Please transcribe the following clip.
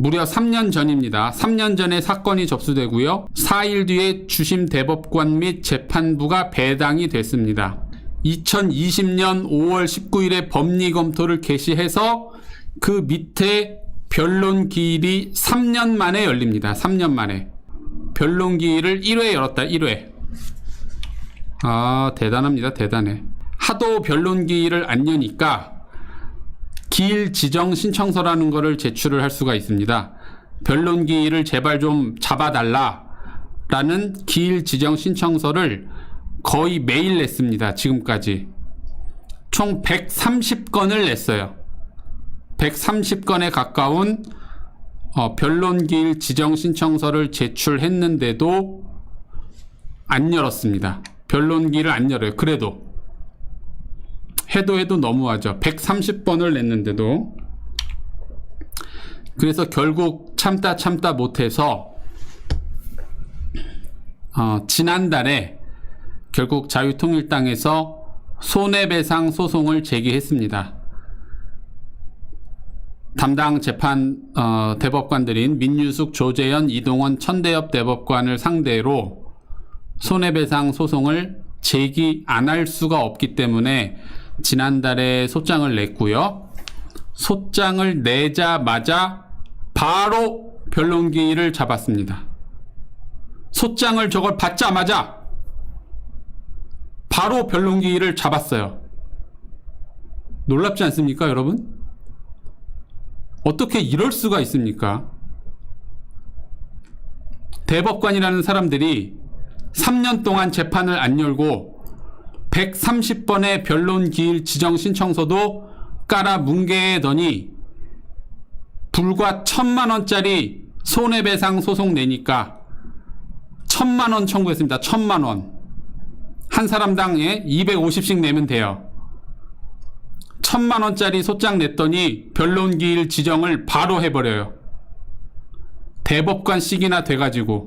무려 3년 전입니다. 3년 전에 사건이 접수되고요. 4일 뒤에 주심 대법관 및 재판부가 배당이 됐습니다. 2020년 5월 19일에 법리 검토를 개시해서 그 밑에 변론 기일이 3년 만에 열립니다. 3년 만에. 변론 기일을 1회 열었다. 1회. 아, 대단합니다. 대단해. 하도 변론 기일을 안 여니까 기일 지정 신청서라는 거를 제출을 할 수가 있습니다. 변론 기일을 제발 좀 잡아달라 라는 기일 지정 신청서를 거의 매일 냈습니다. 지금까지. 총 130건을 냈어요. 130건에 가까운 어, 변론 기일 지정 신청서를 제출했는데도 안 열었습니다. 변론 기일을 안 열어요. 그래도 해도 해도 너무하죠. 130번을 냈는데도 그래서 결국 참다 참다 못해서 어, 지난달에 결국 자유통일당에서 손해배상 소송을 제기했습니다. 담당 재판 어, 대법관들인 민유숙, 조재현, 이동원, 천대엽 대법관을 상대로 손해배상 소송을 제기 안 할 수가 없기 때문에 지난달에 소장을 냈고요. 소장을 내자마자 바로 변론기일을 잡았습니다. 소장을 저걸 받자마자 바로 변론기일을 잡았어요. 놀랍지 않습니까, 여러분? 어떻게 이럴 수가 있습니까? 대법관이라는 사람들이 3년 동안 재판을 안 열고 130번의 변론 기일 지정 신청서도 깔아 뭉개더니 불과 천만 원짜리 손해배상 소송 내니까 천만 원 청구했습니다. 천만 원. 한 사람당에 250씩 내면 돼요. 천만 원짜리 소장 냈더니 변론 기일 지정을 바로 해버려요. 대법관씩이나 돼가지고